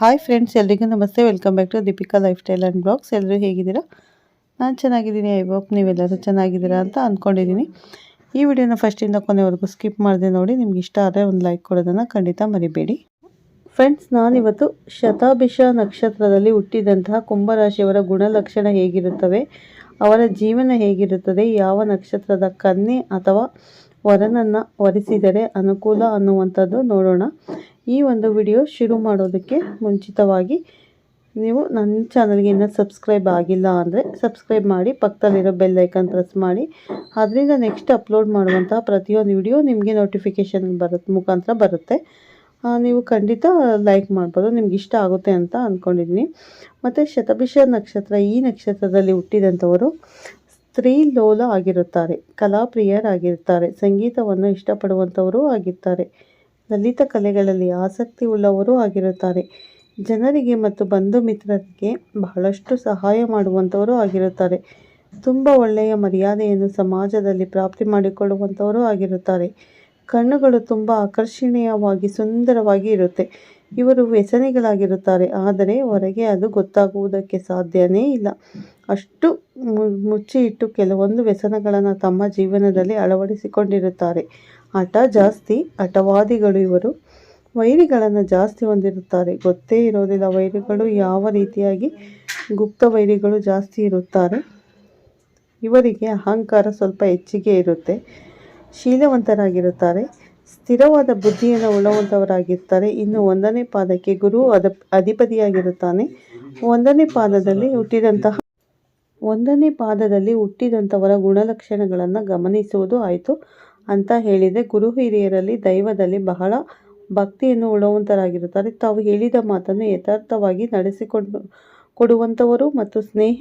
Hi friends ಎಲ್ರಿಗೂ ನಮಸ್ತೆ. Welcome back to Deepika lifestyle and blogs ಎಲ್ಲರೂ ಹೇಗಿದ್ದೀರಾ? ನಾನು ಚೆನ್ನಾಗಿದ್ದೀನಿ ಐ ಹೋಪ್ ನೀವೆಲ್ಲರೂ ಚೆನ್ನಾಗಿದ್ದೀರಾ ಅಂತ ಅಂದ್ಕೊಂಡಿದ್ದೀನಿ ಈ ವಿಡಿಯೋನ ಫಸ್ಟಿಂದ ಕೊನೆವರೆಗೂ ಸ್ಕಿಪ್ ಮಾಡಿದೆ ನೋಡಿ, ನಿಮ್ಗೆ ಇಷ್ಟ ಆದರೆ ಒಂದು ಲೈಕ್ ಕೊಡೋದನ್ನು ಖಂಡಿತ ಮರಿಬೇಡಿ. ಫ್ರೆಂಡ್ಸ್ ನಾನಿವತ್ತು ಶತಾಭಿಷ ನಕ್ಷತ್ರದಲ್ಲಿ ಹುಟ್ಟಿದಂತಹ ಕುಂಭರಾಶಿಯವರ ಗುಣಲಕ್ಷಣ ಹೇಗಿರುತ್ತವೆ, ಅವರ ಜೀವನ ಹೇಗಿರುತ್ತದೆ, ಯಾವ ನಕ್ಷತ್ರದ ಕನ್ಯೆ ಅಥವಾ ವರನನ್ನು ವರಿಸಿದರೆ ಅನುಕೂಲ ಅನ್ನುವಂಥದ್ದು ನೋಡೋಣ. ಈ ಒಂದು ವಿಡಿಯೋ ಶುರು ಮಾಡೋದಕ್ಕೆ ಮುಂಚಿತವಾಗಿ ನೀವು ನನ್ನ ಚಾನಲ್ಗೆ ಇನ್ನೂ ಸಬ್ಸ್ಕ್ರೈಬ್ ಆಗಿಲ್ಲ ಅಂದರೆ ಸಬ್ಸ್ಕ್ರೈಬ್ ಮಾಡಿ, ಪಕ್ಕದಲ್ಲಿರೋ ಬೆಲ್ ಐಕನ್ ಪ್ರೆಸ್ ಮಾಡಿ. ಅದರಿಂದ ನೆಕ್ಸ್ಟ್ ಅಪ್ಲೋಡ್ ಮಾಡುವಂತಹ ಪ್ರತಿಯೊಂದು ವಿಡಿಯೋ ನಿಮಗೆ ನೋಟಿಫಿಕೇಷನ್ ಬರುತ್ತೆ ಮುಖಾಂತರ ಬರುತ್ತೆ. ನೀವು ಖಂಡಿತ ಲೈಕ್ ಮಾಡ್ಬೋದು, ನಿಮ್ಗೆ ಇಷ್ಟ ಆಗುತ್ತೆ ಅಂತ ಅಂದ್ಕೊಂಡಿದ್ದೀನಿ ಮತ್ತು ಶತಭಿಷ ನಕ್ಷತ್ರ, ಈ ನಕ್ಷತ್ರದಲ್ಲಿ ಹುಟ್ಟಿದಂಥವರು ಸ್ತ್ರೀ ಲೋಲ ಆಗಿರುತ್ತಾರೆ, ಕಲಾಪ್ರಿಯರಾಗಿರುತ್ತಾರೆ, ಸಂಗೀತವನ್ನು ಇಷ್ಟಪಡುವಂಥವರು ಆಗಿರ್ತಾರೆ. ಲಲಿತ ಕಲೆಗಳಲ್ಲಿ ಆಸಕ್ತಿ ಉಳ್ಳವರೂ ಆಗಿರುತ್ತಾರೆ. ಜನರಿಗೆ ಮತ್ತು ಬಂಧು ಮಿತ್ರರಿಗೆ ಬಹಳಷ್ಟು ಸಹಾಯ ಮಾಡುವಂಥವರು ಆಗಿರುತ್ತಾರೆ. ತುಂಬ ಒಳ್ಳೆಯ ಮರ್ಯಾದೆಯನ್ನು ಸಮಾಜದಲ್ಲಿ ಪ್ರಾಪ್ತಿ ಮಾಡಿಕೊಳ್ಳುವಂಥವರು ಆಗಿರುತ್ತಾರೆ. ಕಣ್ಣುಗಳು ತುಂಬ ಆಕರ್ಷಣೀಯವಾಗಿ ಸುಂದರವಾಗಿ ಇರುತ್ತೆ. ಇವರು ವ್ಯಸನಿಗಳಾಗಿರುತ್ತಾರೆ, ಆದರೆ ಹೊರಗೆ ಅದು ಗೊತ್ತಾಗುವುದಕ್ಕೆ ಸಾಧ್ಯನೇ ಇಲ್ಲ. ಅಷ್ಟು ಮುಚ್ಚಿ ಇಟ್ಟು ಕೆಲವೊಂದು ವ್ಯಸನಗಳನ್ನು ತಮ್ಮ ಜೀವನದಲ್ಲಿ ಅಳವಡಿಸಿಕೊಂಡಿರುತ್ತಾರೆ. ಹಠ ಜಾಸ್ತಿ, ಹಠವಾದಿಗಳು ಇವರು. ವೈರಿಗಳನ್ನು ಜಾಸ್ತಿ ಹೊಂದಿರುತ್ತಾರೆ. ಗೊತ್ತೇ ಇರೋದಿಲ್ಲ ವೈರಿಗಳು ಯಾವ ರೀತಿಯಾಗಿ ಗುಪ್ತ ವೈರಿಗಳು ಜಾಸ್ತಿ ಇರುತ್ತಾರೆ. ಇವರಿಗೆ ಅಹಂಕಾರ ಸ್ವಲ್ಪ ಹೆಚ್ಚಿಗೆ ಇರುತ್ತೆ. ಶೀಲವಂತರಾಗಿರುತ್ತಾರೆ. ಸ್ಥಿರವಾದ ಬುದ್ಧಿಯನ್ನು ಉಳ್ಳವಂಥವರಾಗಿರ್ತಾರೆ ಇನ್ನು ಒಂದನೇ ಪಾದಕ್ಕೆ ಗುರು ಅದ, ಅಧಿಪತಿಯಾಗಿರುತ್ತಾನೆ. ಒಂದನೇ ಪಾದದಲ್ಲಿ ಹುಟ್ಟಿದಂತಹ, ಒಂದನೇ ಪಾದದಲ್ಲಿ ಹುಟ್ಟಿದಂಥವರ ಗುಣಲಕ್ಷಣಗಳನ್ನು ಗಮನಿಸುವುದು ಆಯಿತು. ಅಂತ ಹೇಳಿದರೆ ಗುರು ಹಿರಿಯರಲ್ಲಿ, ದೈವದಲ್ಲಿ ಬಹಳ ಭಕ್ತಿಯನ್ನು ಉಳ್ಳವಂತರಾಗಿರುತ್ತಾರೆ. ತಾವು ಹೇಳಿದ ಮಾತನ್ನು ಯಥಾರ್ಥವಾಗಿ ನಡೆಸಿಕೊಂಡು ಕೊಡುವಂಥವರು ಮತ್ತು ಸ್ನೇಹ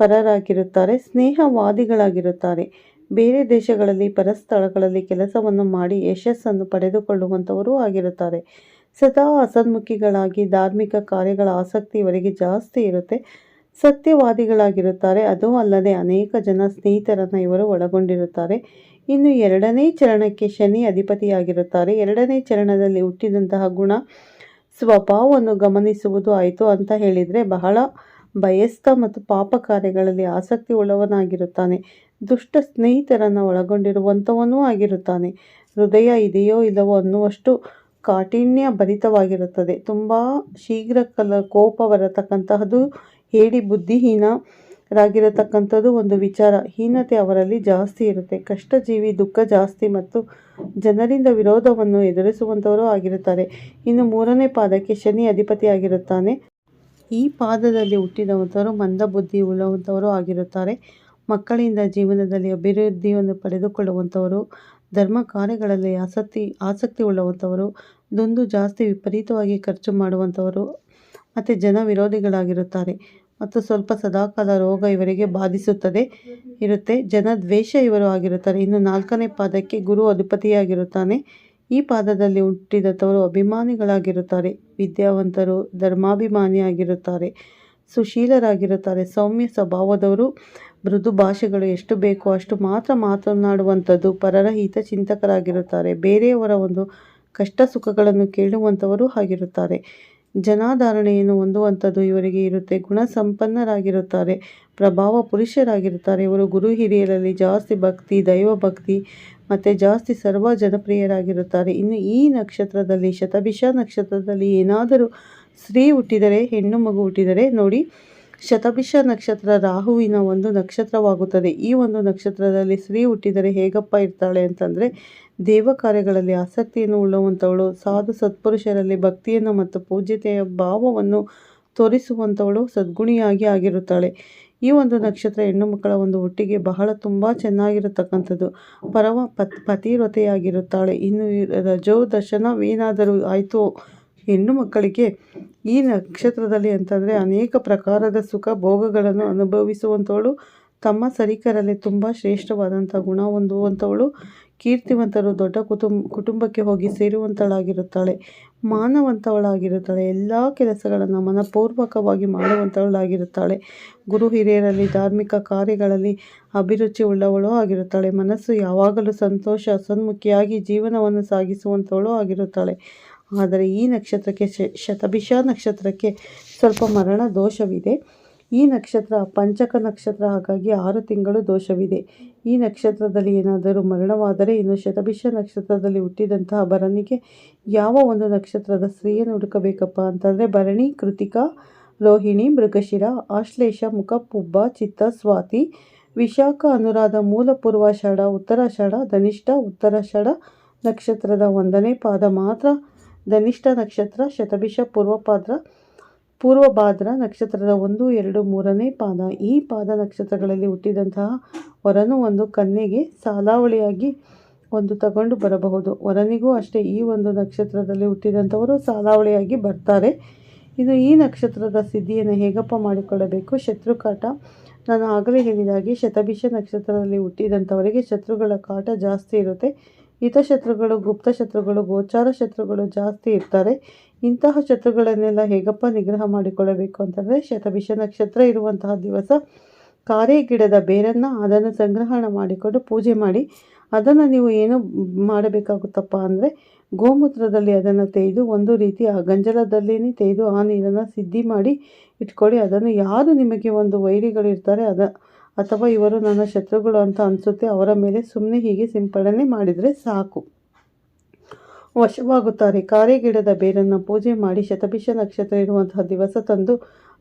ಪರರಾಗಿರುತ್ತಾರೆ ಸ್ನೇಹವಾದಿಗಳಾಗಿರುತ್ತಾರೆ. ಬೇರೆ ದೇಶಗಳಲ್ಲಿ, ಪರಸ್ಥಳಗಳಲ್ಲಿ ಕೆಲಸವನ್ನು ಮಾಡಿ ಯಶಸ್ಸನ್ನು ಪಡೆದುಕೊಳ್ಳುವಂಥವರೂ ಆಗಿರುತ್ತಾರೆ. ಸದಾ ಅಸನ್ಮುಖಿಗಳಾಗಿ ಧಾರ್ಮಿಕ ಕಾರ್ಯಗಳ ಆಸಕ್ತಿ ಇವರಿಗೆ ಜಾಸ್ತಿ ಇರುತ್ತೆ. ಸತ್ಯವಾದಿಗಳಾಗಿರುತ್ತಾರೆ. ಅದು ಅಲ್ಲದೆ ಅನೇಕ ಜನ ಸ್ನೇಹಿತರನ್ನು ಇವರು ಒಳಗೊಂಡಿರುತ್ತಾರೆ. ಇನ್ನು ಎರಡನೇ ಚರಣಕ್ಕೆ ಶನಿ ಅಧಿಪತಿಯಾಗಿರುತ್ತಾರೆ. ಎರಡನೇ ಚರಣದಲ್ಲಿ ಹುಟ್ಟಿದಂತಹ ಗುಣ ಸ್ವಭಾವವನ್ನು ಗಮನಿಸುವುದು ಆಯಿತು ಅಂತ ಹೇಳಿದರೆ ಬಹಳ ಬಯಸ್ತ ಮತ್ತು ಪಾಪ ಕಾರ್ಯಗಳಲ್ಲಿ ಆಸಕ್ತಿ ಉಳ್ಳವನಾಗಿರುತ್ತಾನೆ. ದುಷ್ಟ ಸ್ನೇಹಿತರನ್ನು ಒಳಗೊಂಡಿರುವಂಥವನೂ ಆಗಿರುತ್ತಾನೆ. ಹೃದಯ ಇದೆಯೋ ಇಲ್ಲವೋ ಅನ್ನುವಷ್ಟು ಕಾಠಿಣ್ಯ ಭರಿತವಾಗಿರುತ್ತದೆ. ತುಂಬ ಶೀಘ್ರ ಕಲ ಕೋಪ ಬರತಕ್ಕಂತಹದ್ದು ಹೇಳಿ ಬುದ್ಧಿಹೀನರಾಗಿರತಕ್ಕಂಥದ್ದು ಒಂದು ವಿಚಾರ. ಹೀನತೆ ಅವರಲ್ಲಿ ಜಾಸ್ತಿ ಇರುತ್ತೆ. ಕಷ್ಟಜೀವಿ, ದುಃಖ ಜಾಸ್ತಿ ಮತ್ತು ಜನರಿಂದ ವಿರೋಧವನ್ನು ಎದುರಿಸುವಂಥವರು ಆಗಿರುತ್ತಾರೆ. ಇನ್ನು ಮೂರನೇ ಪಾದಕ್ಕೆ ಶನಿ ಅಧಿಪತಿಯಾಗಿರುತ್ತಾನೆ. ಈ ಪಾದದಲ್ಲಿ ಹುಟ್ಟಿದಂಥವರು ಮಂದ ಬುದ್ಧಿ ಉಳ್ಳವಂಥವರು ಆಗಿರುತ್ತಾರೆ. ಮಕ್ಕಳಿಂದ ಜೀವನದಲ್ಲಿ ಅಭಿವೃದ್ಧಿಯನ್ನು ಪಡೆದುಕೊಳ್ಳುವಂಥವರು, ಧರ್ಮ ಕಾರ್ಯಗಳಲ್ಲಿ ಆಸಕ್ತಿ ಆಸಕ್ತಿ ಉಳ್ಳವಂಥವರು, ದುಂದು ಜಾಸ್ತಿ ವಿಪರೀತವಾಗಿ ಖರ್ಚು ಮಾಡುವಂಥವರು ಮತ್ತು ಜನ ವಿರೋಧಿಗಳಾಗಿರುತ್ತಾರೆ. ಮತ್ತು ಸ್ವಲ್ಪ ಸದಾಕಾಲ ರೋಗ ಇವರಿಗೆ ಬಾಧಿಸುತ್ತದೆ, ಇರುತ್ತೆ. ಜನ ದ್ವೇಷ ಇವರು ಆಗಿರುತ್ತಾರೆ. ಇನ್ನು ನಾಲ್ಕನೇ ಪಾದಕ್ಕೆ ಗುರು ಅಧಿಪತಿಯಾಗಿರುತ್ತಾನೆ. ಈ ಪಾದದಲ್ಲಿ ಹುಟ್ಟಿದಂಥವರು ಅಭಿಮಾನಿಗಳಾಗಿರುತ್ತಾರೆ. ವಿದ್ಯಾವಂತರು, ಧರ್ಮಾಭಿಮಾನಿಯಾಗಿರುತ್ತಾರೆ. ಸುಶೀಲರಾಗಿರುತ್ತಾರೆ. ಸೌಮ್ಯ ಸ್ವಭಾವದವರು, ಮೃದು ಭಾಷೆಗಳು ಎಷ್ಟು ಬೇಕೋ ಅಷ್ಟು ಮಾತ್ರ ಮಾತನಾಡುವಂಥದ್ದು ಪರರ ಹಿತಚಿಂತಕರಾಗಿರುತ್ತಾರೆ ಬೇರೆಯವರ ಒಂದು ಕಷ್ಟ ಸುಖಗಳನ್ನು ಕೇಳುವಂಥವರು ಆಗಿರುತ್ತಾರೆ. ಜನಾಧಾರಣೆಯನ್ನು ಹೊಂದುವಂಥದ್ದು ಇವರಿಗೆ ಇರುತ್ತೆ. ಗುಣ ಸಂಪನ್ನರಾಗಿರುತ್ತಾರೆ ಪ್ರಭಾವ ಪುರುಷರಾಗಿರುತ್ತಾರೆ. ಇವರು ಗುರು ಹಿರಿಯರಲ್ಲಿ ಜಾಸ್ತಿ ಭಕ್ತಿ ದೈವ ಭಕ್ತಿ ಮತ್ತು ಜಾಸ್ತಿ ಸರ್ವ ಜನಪ್ರಿಯರಾಗಿರುತ್ತಾರೆ. ಇನ್ನು ಈ ನಕ್ಷತ್ರದಲ್ಲಿ, ಶತಭಿಷ ನಕ್ಷತ್ರದಲ್ಲಿ ಏನಾದರೂ ಸ್ತ್ರೀ ಹುಟ್ಟಿದರೆ, ಹೆಣ್ಣು ಮಗು ಹುಟ್ಟಿದರೆ ನೋಡಿ ಶತಭಿಷ ನಕ್ಷತ್ರ ರಾಹುವಿನ ಒಂದು ನಕ್ಷತ್ರವಾಗುತ್ತದೆ. ಈ ಒಂದು ನಕ್ಷತ್ರದಲ್ಲಿ ಸ್ತ್ರೀ ಹುಟ್ಟಿದರೆ ಹೇಗಪ್ಪ ಇರ್ತಾಳೆ ಅಂತಂದರೆ, ದೇವ ಕಾರ್ಯಗಳಲ್ಲಿ ಆಸಕ್ತಿಯನ್ನು ಉಳ್ಳುವಂಥವಳು ಸಾಧು ಸತ್ಪುರುಷರಲ್ಲಿ ಭಕ್ತಿಯನ್ನು ಮತ್ತು ಪೂಜ್ಯತೆಯ ಭಾವವನ್ನು ತೋರಿಸುವಂಥವಳು ಸದ್ಗುಣಿಯಾಗಿ ಆಗಿರುತ್ತಾಳೆ. ಈ ಒಂದು ನಕ್ಷತ್ರ ಹೆಣ್ಣು ಮಕ್ಕಳ ಒಂದು ಒಟ್ಟಿಗೆ ಬಹಳ ತುಂಬ ಚೆನ್ನಾಗಿರತಕ್ಕಂಥದ್ದು. ಪರಮ ಪತ್, ಪತಿವ್ರತೆಯಾಗಿರುತ್ತಾಳೆ. ಇನ್ನು ರಜೋ ದರ್ಶನವೇನಾದರೂ ಆಯಿತು, ಹೆಣ್ಣು ಮಕ್ಕಳಿಗೆ ಈ ನಕ್ಷತ್ರದಲ್ಲಿ ಅಂತಂದರೆ ಅನೇಕ ಪ್ರಕಾರದ ಸುಖ ಭೋಗಗಳನ್ನು ಅನುಭವಿಸುವಂಥವಳು. ತಮ್ಮ ಸರಿಕರಲ್ಲಿ ತುಂಬ ಶ್ರೇಷ್ಠವಾದಂಥ ಗುಣ ಹೊಂದುವಂಥವಳು. ಕೀರ್ತಿವಂತರು ದೊಡ್ಡ ಕುಟುಂಬ ಕುಟುಂಬಕ್ಕೆ ಹೋಗಿ ಸೇರುವಂಥಳಾಗಿರುತ್ತಾಳೆ. ಮಾನವಂತವಳಾಗಿರುತ್ತಾಳೆ. ಎಲ್ಲ ಕೆಲಸಗಳನ್ನು ಮನಪೂರ್ವಕವಾಗಿ ಮಾಡುವಂಥವಳಾಗಿರುತ್ತಾಳೆ ಗುರು ಹಿರಿಯರಲ್ಲಿ, ಧಾರ್ಮಿಕ ಕಾರ್ಯಗಳಲ್ಲಿ ಅಭಿರುಚಿ ಉಳ್ಳವಳು ಆಗಿರುತ್ತಾಳೆ. ಮನಸ್ಸು ಯಾವಾಗಲೂ ಸಂತೋಷ, ಸನ್ಮುಖಿಯಾಗಿ ಜೀವನವನ್ನು ಸಾಗಿಸುವಂಥವಳು ಆಗಿರುತ್ತಾಳೆ. ಆದರೆ ಈ ನಕ್ಷತ್ರಕ್ಕೆ ಶತಭಿಷ ನಕ್ಷತ್ರಕ್ಕೆ ಸ್ವಲ್ಪ ಮರಣ ದೋಷವಿದೆ. ಈ ನಕ್ಷತ್ರ ಪಂಚಕ ನಕ್ಷತ್ರ, ಹಾಗಾಗಿ ಆರು ತಿಂಗಳು ದೋಷವಿದೆ. ಈ ನಕ್ಷತ್ರದಲ್ಲಿ ಏನಾದರೂ ಮರಣವಾದರೆ ಇನ್ನು ಶತಭಿಷ ನಕ್ಷತ್ರದಲ್ಲಿ ಹುಟ್ಟಿದಂತಹ ಭರಣಿಗೆ ಯಾವ ಒಂದು ನಕ್ಷತ್ರದ ಸ್ತ್ರೀಯನ್ನು ಹುಡುಕಬೇಕಪ್ಪ ಅಂತಂದರೆ ಭರಣಿ, ಕೃತಿಕಾ, ರೋಹಿಣಿ, ಮೃಗಶಿರ, ಆಶ್ಲೇಷ, ಮುಖ, ಪುಬ್ಬ, ಚಿತ್ತ, ಸ್ವಾತಿ, ವಿಶಾಖ, ಅನುರಾಧ, ಮೂಲ, ಪೂರ್ವಾಷಾಢ, ಉತ್ತರಾಷಾಢ, ಧನಿಷ್ಠ, ಉತ್ತರಾಷಾಢ ನಕ್ಷತ್ರದ ಒಂದನೇ ಪಾದ ಮಾತ್ರ ಧನಿಷ್ಠ ನಕ್ಷತ್ರ, ಶತಭಿಷ, ಪೂರ್ವಪಾದ್ರ, ಪೂರ್ವಭಾದ್ರ ನಕ್ಷತ್ರದ ಒಂದು, ಎರಡು, ಮೂರನೇ ಪಾದ. ಈ ಪಾದ ನಕ್ಷತ್ರಗಳಲ್ಲಿ ಹುಟ್ಟಿದಂತಹ ವರನು ಒಂದು ಕನ್ಯೆಗೆ ಸಾಲಾವಳಿಯಾಗಿ ಒಂದು ತಗೊಂಡು ಬರಬಹುದು. ವರನಿಗೂ ಅಷ್ಟೇ ಈ ಒಂದು ನಕ್ಷತ್ರದಲ್ಲಿ ಹುಟ್ಟಿದಂಥವರು ಸಾಲಾವಳಿಯಾಗಿ ಬರ್ತಾರೆ. ಇನ್ನು ಈ ನಕ್ಷತ್ರದ ಸಿದ್ಧಿಯನ್ನು ಹೇಗಪ್ಪ ಮಾಡಿಕೊಳ್ಳಬೇಕು? ಶತ್ರುಕಾಟ. ನಾನು ಆಗಲೇ ಹೇಳಿದಾಗೆ, ಶತಭಿಷ ನಕ್ಷತ್ರದಲ್ಲಿ ಹುಟ್ಟಿದಂಥವರಿಗೆ ಶತ್ರುಗಳ ಕಾಟ ಜಾಸ್ತಿ ಇರುತ್ತೆ. ಹಿತಶತ್ರುಗಳು, ಗುಪ್ತ ಶತ್ರುಗಳು, ಗೋಚಾರ ಶತ್ರುಗಳು ಜಾಸ್ತಿ ಇರ್ತಾರೆ. ಇಂತಹ ಶತ್ರುಗಳನ್ನೆಲ್ಲ ಹೇಗಪ್ಪ ನಿಗ್ರಹ ಮಾಡಿಕೊಳ್ಳಬೇಕು ಅಂತಂದರೆ ಶತಭಿಷ ನಕ್ಷತ್ರ ಇರುವಂತಹ ದಿವಸ ಕಾರೆ ಗಿಡದ ಬೇರನ್ನು ಅದನ್ನು ಸಂಗ್ರಹಣ ಮಾಡಿಕೊಂಡು ಪೂಜೆ ಮಾಡಿ, ಅದನ್ನು ನೀವು ಏನು ಮಾಡಬೇಕಾಗುತ್ತಪ್ಪ ಅಂದರೆ ಗೋಮೂತ್ರದಲ್ಲಿ ಅದನ್ನು ತೆಗೆದು ಒಂದು ರೀತಿ ಆ ಗಂಜಲದಲ್ಲೇ ತೆಗೆದು ಆ ನೀರನ್ನು ಸಿದ್ಧಿ ಮಾಡಿ ಇಟ್ಕೊಳ್ಳಿ. ಅದನ್ನು ಯಾರು ನಿಮಗೆ ಒಂದು ವೈರಿಗಳಿರ್ತಾರೆ ಅದ ಅಥವಾ ಇವರು ನನ್ನ ಶತ್ರುಗಳು ಅಂತ ಅನಿಸುತ್ತೆ, ಅವರ ಮೇಲೆ ಸುಮ್ಮನೆ ಹೀಗೆ ಸಿಂಪಡಣೆ ಮಾಡಿದರೆ ಸಾಕು. ವಶವಾಗುತ್ತಾರೆ. ಕಾರೆ ಗಿಡದ ಬೇರನ್ನು ಪೂಜೆ ಮಾಡಿ ಶತಭಿಷ ನಕ್ಷತ್ರ ಇರುವಂತಹ ದಿವಸ ತಂದು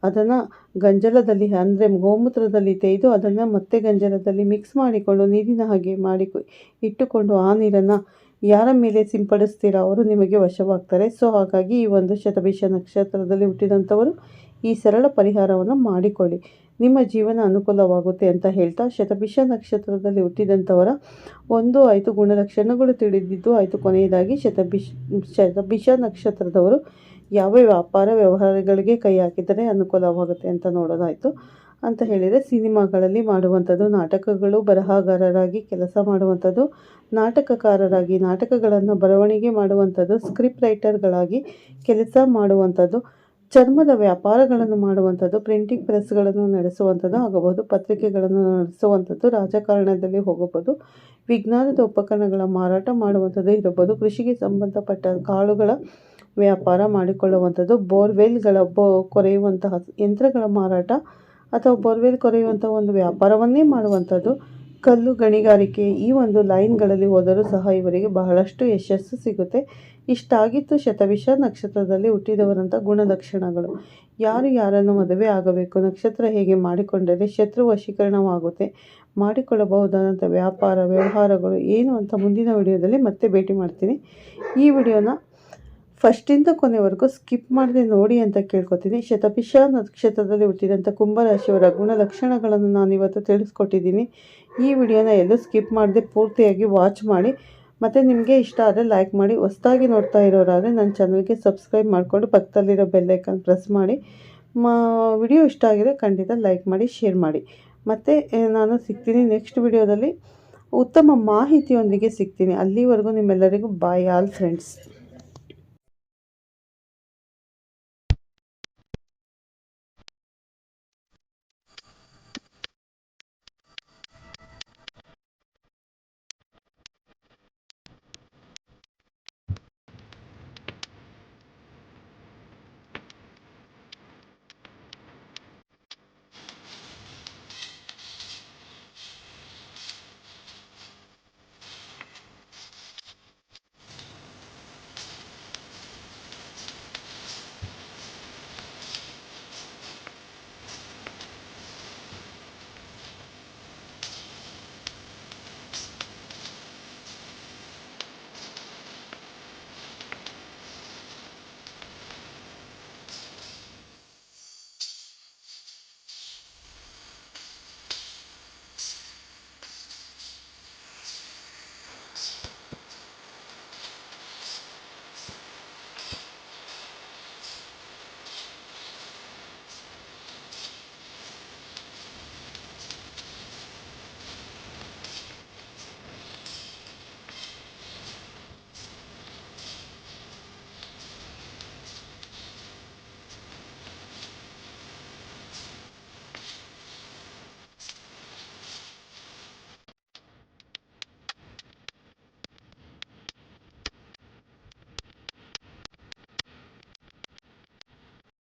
ಅದನ್ನು ಗಂಜಲದಲ್ಲಿ, ಅಂದರೆ ಗೋಮೂತ್ರದಲ್ಲಿ ತೆಗೆದು ಅದನ್ನು ಮತ್ತೆ ಗಂಜಲದಲ್ಲಿ ಮಿಕ್ಸ್ ಮಾಡಿಕೊಂಡು ನೀರಿನ ಹಾಗೆ ಮಾಡಿ ಇಟ್ಟುಕೊಂಡು ಆ ನೀರನ್ನು ಯಾರ ಮೇಲೆ ಸಿಂಪಡಿಸ್ತೀರಾ? ಅವರು ನಿಮಗೆ ವಶವಾಗ್ತಾರೆ. ಸೊ ಹಾಗಾಗಿ ಈ ಒಂದು ಶತಭಿಷ ನಕ್ಷತ್ರದಲ್ಲಿ ಹುಟ್ಟಿದಂಥವರು ಈ ಸರಳ ಪರಿಹಾರವನ್ನು ಮಾಡಿಕೊಳ್ಳಿ. ನಿಮ್ಮ ಜೀವನ ಅನುಕೂಲವಾಗುತ್ತೆ ಅಂತ ಹೇಳ್ತಾ ಶತಭಿಷ ನಕ್ಷತ್ರದಲ್ಲಿ ಹುಟ್ಟಿದಂಥವರ ಒಂದು ಐದು ಗುಣಲಕ್ಷಣಗಳು ತಿಳಿದಿದ್ದು, ಆಯಿತು ಕೊನೆಯದಾಗಿ ಶತಭಿಷ ಶತಭಿಷ ನಕ್ಷತ್ರದವರು ಯಾವ ವ್ಯಾಪಾರ ವ್ಯವಹಾರಗಳಿಗೆ ಕೈ ಹಾಕಿದರೆ ಅನುಕೂಲವಾಗುತ್ತೆ ಅಂತ ನೋಡೋದಾಯಿತು ಅಂತ ಹೇಳಿದರೆ ಸಿನಿಮಾಗಳಲ್ಲಿ ಮಾಡುವಂಥದ್ದು, ನಾಟಕಗಳು ಬರಹಗಾರರಾಗಿ ಕೆಲಸ ಮಾಡುವಂಥದ್ದು, ನಾಟಕಕಾರರಾಗಿ ನಾಟಕಗಳನ್ನು ಬರವಣಿಗೆ ಮಾಡುವಂಥದ್ದು, ಸ್ಕ್ರಿಪ್ಟ್ ರೈಟರ್ಗಳಾಗಿ ಕೆಲಸ ಮಾಡುವಂಥದ್ದು ಚರ್ಮದ ವ್ಯಾಪಾರಗಳನ್ನು ಮಾಡುವಂಥದ್ದು ಪ್ರಿಂಟಿಂಗ್ ಪ್ರೆಸ್ಗಳನ್ನು ನಡೆಸುವಂಥದ್ದು ಆಗಬಹುದು, ಪತ್ರಿಕೆಗಳನ್ನು ನಡೆಸುವಂಥದ್ದು ರಾಜಕಾರಣದಲ್ಲಿ ಹೋಗಬಹುದು, ವಿಜ್ಞಾನದ ಉಪಕರಣಗಳ ಮಾರಾಟ ಮಾಡುವಂಥದ್ದು ಇರಬಹುದು, ಕೃಷಿಗೆ ಸಂಬಂಧಪಟ್ಟ ಕಾಳುಗಳ ವ್ಯಾಪಾರ ಮಾಡಿಕೊಳ್ಳುವಂಥದ್ದು, ಬೋರ್ವೆಲ್ಗಳ ಬೋ, ಕೊರೆಯುವಂತಹ ಯಂತ್ರಗಳ ಮಾರಾಟ ಅಥವಾ ಬೋರ್ವೆಲ್ ಕೊರೆಯುವಂಥ ಒಂದು ವ್ಯಾಪಾರವನ್ನೇ ಮಾಡುವಂಥದ್ದು. ಕಲ್ಲು ಗಣಿಗಾರಿಕೆ ಈ ಒಂದು ಲೈನ್ಗಳಲ್ಲಿ ಹೋದರೂ ಸಹ ಇವರಿಗೆ ಬಹಳಷ್ಟು ಯಶಸ್ಸು ಸಿಗುತ್ತೆ. ಇಷ್ಟಾಗಿತ್ತು ಶತವಿಷ ನಕ್ಷತ್ರದಲ್ಲಿ ಹುಟ್ಟಿದವರಂಥ ಗುಣಲಕ್ಷಣಗಳು. ಯಾರು ಯಾರನ್ನು ಮದುವೆ ಆಗಬೇಕು, ನಕ್ಷತ್ರ ಹೇಗೆ ಮಾಡಿಕೊಂಡರೆ ಶತ್ರು ವಶೀಕರಣವಾಗುತ್ತೆ ಮಾಡಿಕೊಳ್ಳಬಹುದಾದಂಥ ವ್ಯಾಪಾರ, ವ್ಯವಹಾರಗಳು ಏನು ಅಂತ ಮುಂದಿನ ವಿಡಿಯೋದಲ್ಲಿ ಮತ್ತೆ ಭೇಟಿ ಮಾಡ್ತೀನಿ. ಈ ವಿಡಿಯೋನ ಫಸ್ಟಿಂದ ಕೊನೆವರೆಗೂ ಸ್ಕಿಪ್ ಮಾಡದೆ ನೋಡಿ ಅಂತ ಕೇಳ್ಕೊತೀನಿ. ಶತಪಿಷ ನಕ್ಷತ್ರದಲ್ಲಿ ಹುಟ್ಟಿದಂಥ ಕುಂಭರಾಶಿಯವರ ಗುಣಲಕ್ಷಣಗಳನ್ನು ನಾನು ಇವತ್ತು ತಿಳಿಸ್ಕೊಟ್ಟಿದ್ದೀನಿ. ಈ ವಿಡಿಯೋನ ಎಲ್ಲೂ ಸ್ಕಿಪ್ ಮಾಡದೆ ಪೂರ್ತಿಯಾಗಿ ವಾಚ್ ಮಾಡಿ. ಮತ್ತು ನಿಮಗೆ ಇಷ್ಟ ಆದರೆ ಲೈಕ್ ಮಾಡಿ, ಹೊಸ್ದಾಗಿ ನೋಡ್ತಾ ಇರೋರಾದರೆ ನನ್ನ ಚಾನಲ್ಗೆ ಸಬ್ಸ್ಕ್ರೈಬ್ ಮಾಡಿಕೊಂಡು ಪಕ್ಕದಲ್ಲಿರೋ ಬೆಲ್ಲೈಕನ್ ಪ್ರೆಸ್ ಮಾಡಿ. ಮಾ ವಿಡಿಯೋ ಇಷ್ಟ ಆಗಿದೆ ಖಂಡಿತ ಲೈಕ್ ಮಾಡಿ ಶೇರ್ ಮಾಡಿ. ಮತ್ತು ನಾನು ಸಿಗ್ತೀನಿ ನೆಕ್ಸ್ಟ್ ವಿಡಿಯೋದಲ್ಲಿ ಉತ್ತಮ ಮಾಹಿತಿಯೊಂದಿಗೆ ಸಿಗ್ತೀನಿ. ಅಲ್ಲಿವರೆಗೂ ನಿಮ್ಮೆಲ್ಲರಿಗೂ ಬಾಯ್ ಆಲ್ ಫ್ರೆಂಡ್ಸ್